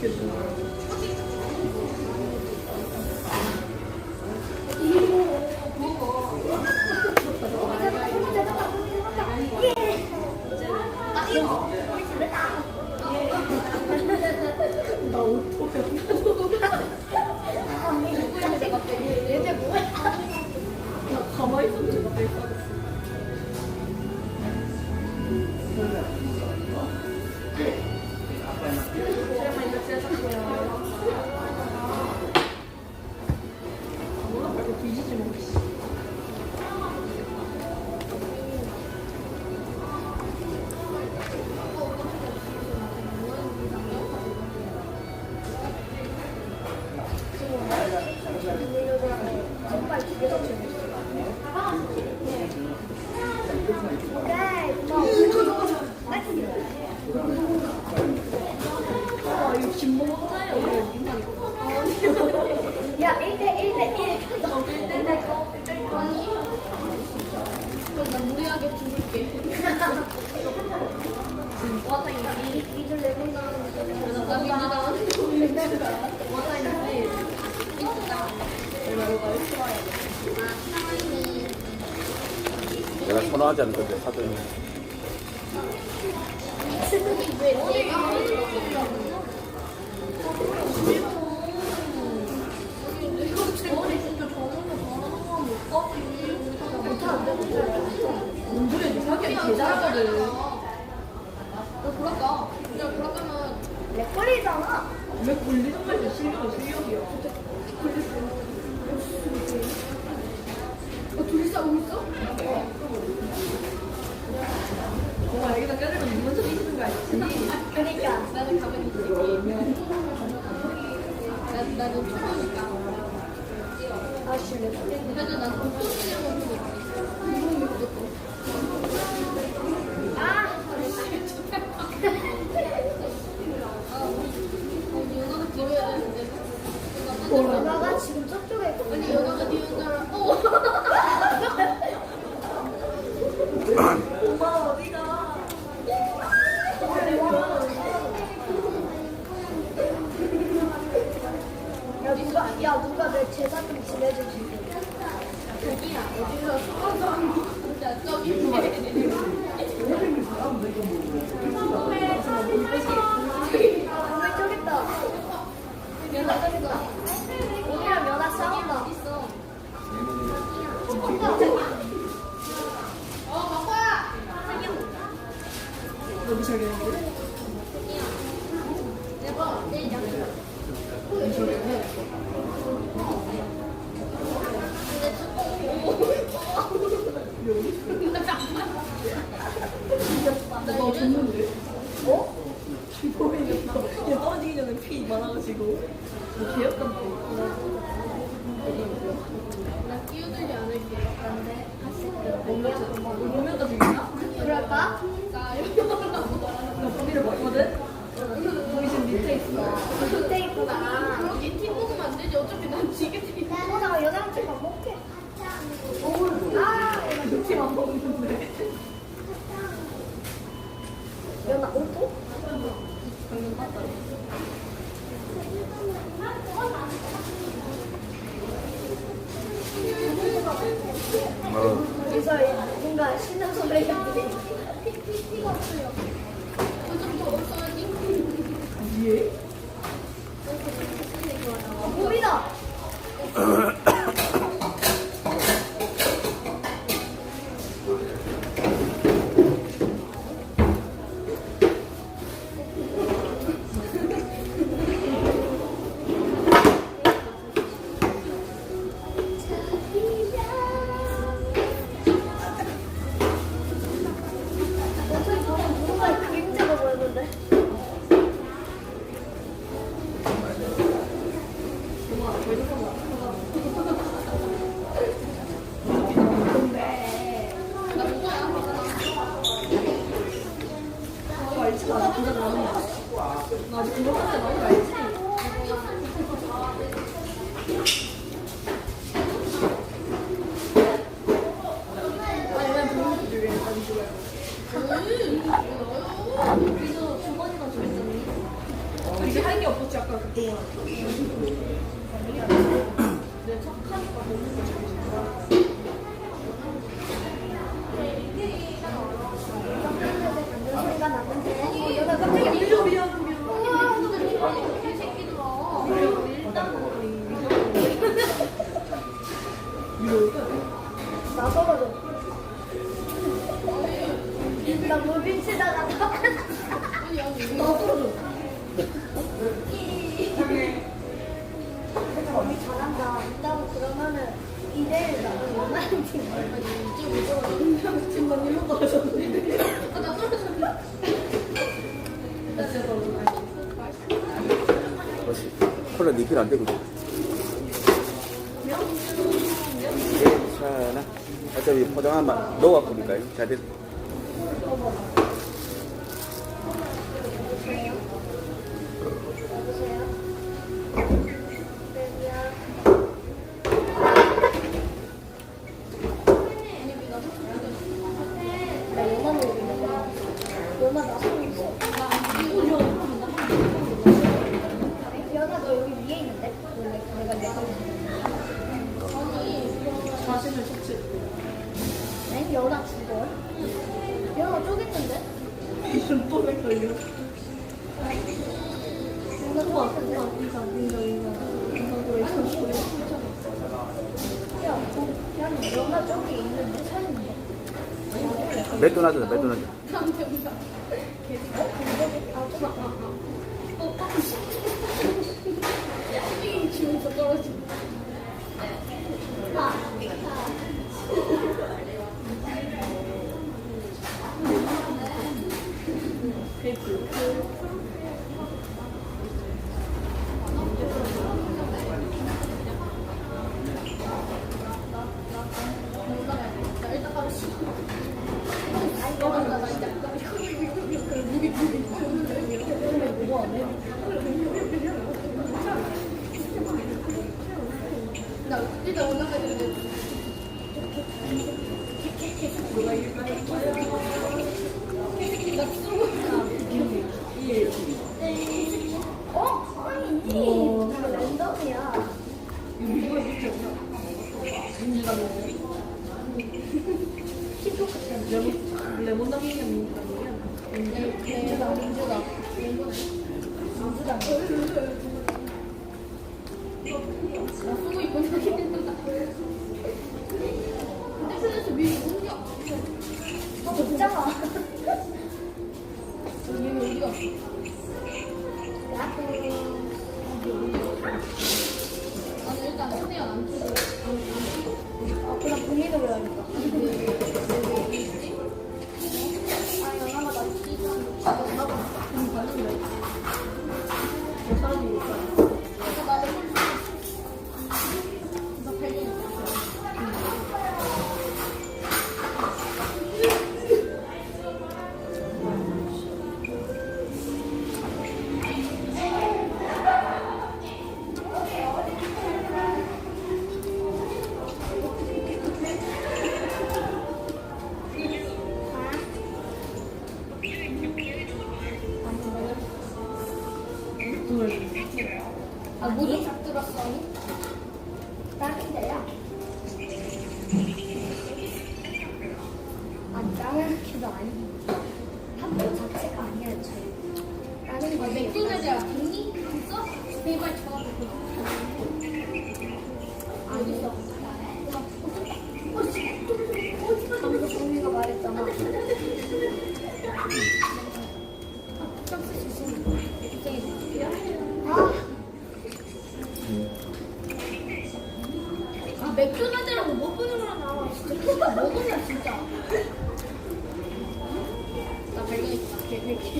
Good. 하지 않던데 사전에. 여기서... 야, 누가 야 누가 내 재산 좀 지내주지. 어디서 수건선 저기 위에. 나 줬는데? 어? 이거 왜얘 떨어지기 전에 피 많아가지고. 이렇게요? 나 아직 그거까지 나온 거 알지? 아니 왜 보는 줄 일단 좋아해 그래서 두 번이나 줬었니? 이제 할 게 없었지 아까 그동안 내 착하니까 먹는 거 제일 좋아 소리가 나는데 여기가 갑자기 미안 미안 미안 나 떨어져. 나 물빈 치다가 나 떨어져. 내가 언니 잘한다. 이따가 그러면은 이대일 나도 원하는 팀. 지금 난 일로 떨어졌는데 아나 떨어졌네 나 진짜 떨어졌네 그렇지. 콜라 리필 안 되거든. 괜찮아. 어차피 포장한 맛 녹아 보니까요. 잘 됐. 여보세요? 네야. 나 연어 먹는데. 연어 나 손에 있어. 연어 너 여기 위에 있는데? 원래 내가 내가 자신을 척취 네? 연어 죽어? 연어 쪼갰는데? 이름 또 헷갈려 연어 우와 쪼갰는데? 우와 인상 인정 인정 인상 그래 인상 그래 야, 어, 야, 너 연어 저기 있는데 찾는데? 맥도날드다, 맥도날드. 지금 저 떨어지. 아, 페이크 어? 아니, 이거 랜덤이야. 민지가 먹네 레몬 레몬 남기냐 민지가 먹냐 민주다, 민주다. 민주다. 나 쓰고 있고 저 키도 아니고. 학교 자체가 아니야, 저희. 다른 거. 맥도날드야, 돈이 있어? 제발 저한테 어딨어? 어, 씨. 방금 종이가 말했잖아. 짝수 주시는 거. 아. 아 맥도날드라고 못 보는 거라 나와. 진짜 먹으면 진짜. 나 발견했다 개새끼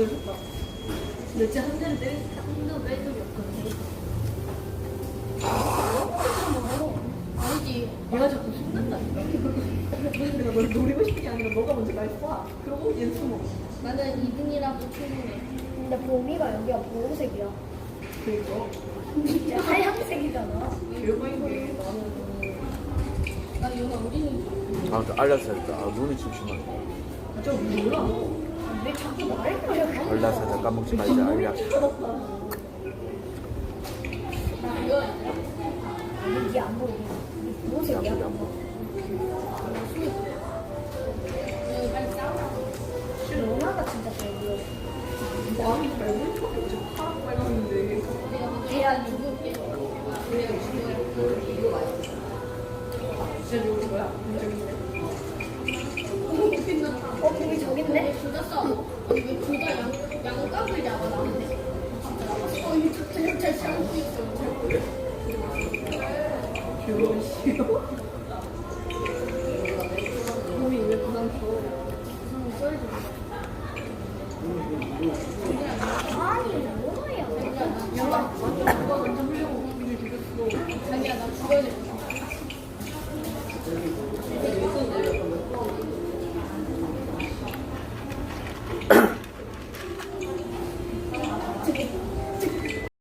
어, 좋다. 근데 진짜 한 대를 때리니까 한대 왜 적이 없거든. 아니지. 얘가 자꾸 숨는다니까. 내가 널 노리고 싶은 게 아니라 너가 먼저 날 쏴. 그러고 얘는 숨어. 나는 2등이라고 충분해. 근데 봄이가 여기가 보호색이야. 그니까. 나 이거 우리는 아, 또 알라스였다. 아, 눈이 침침하네. 저 몰라. 왜 자꾸 나를 거려? 알라스 까먹지 말자. 이거 싸우라. 로나가 진짜 별로. 마음이 말고 싶어. 지금 파랑 빨간데. 내가 걔야 죽을게. 내가 죽을게. 진짜 좋은 거야? 저기 있네. 어, 거기 저기 있네?